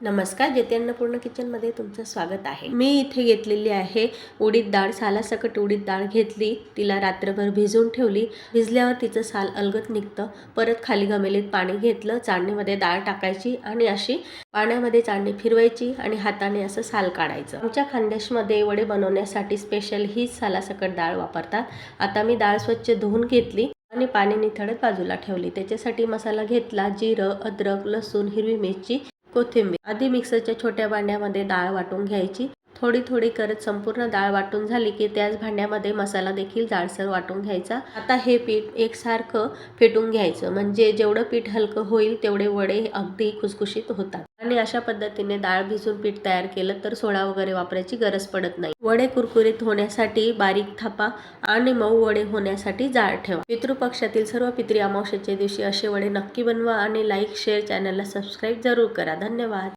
नमस्कार जेते अन्नपूर्ण किचनमध्ये तुमचं स्वागत आहे. मी इथे घेतलेली आहे उडीद डाळ. सालासकट उडीद डाळ घेतली. तिला रात्रभर भिजवून ठेवली. भिजल्यावर तिचं साल अलगत निघतं. परत खाली गमेलीत पाणी घेतलं. चाळणीमध्ये डाळ टाकायची आणि अशी पाण्यामध्ये चाळणी फिरवायची आणि हाताने असं साल काढायचं. आमच्या खानदेशमध्ये वडे बनवण्यासाठी स्पेशल हीच सालासकट डाळ वापरतात. आता मी डाळ स्वच्छ धुवून घेतली आणि पाणी निथळत बाजूला ठेवली. त्याच्यासाठी मसाला घेतला. जिरं अद्रक लसूण हिरवी मिरची कोथिंबीर आधी मिक्सरच्या छोट्या भांड्यामध्ये डाळ वाटून घ्यायची. थोडी थोडी करत संपूर्ण डाळ वाटून झाली की त्याच भांड्यामध्ये मसाला देखील जाडसर वाटून घ्यायचा. आता हे पीठ एकसारखं फेटून घ्यायचं. म्हणजे जेवढं पीठ हलकं होईल तेवढे वडे अगदी खुसखुशीत होतात. आणि अशा पद्धतीने डाळ भिजून पीठ तयार केलं तर सोडा वगैरे वापरायची गरज पडत नाही. वडे कुरकुरीत होण्यासाठी बारीक थापा आणि मऊ वडे होण्यासाठी जाळ ठेवा. पितृपक्षातील सर्व पितृ अमावस्येच्या दिवशी असे वडे नक्की बनवा आणि लाईक शेअर चॅनलला सबस्क्राईब जरूर करा. धन्यवाद.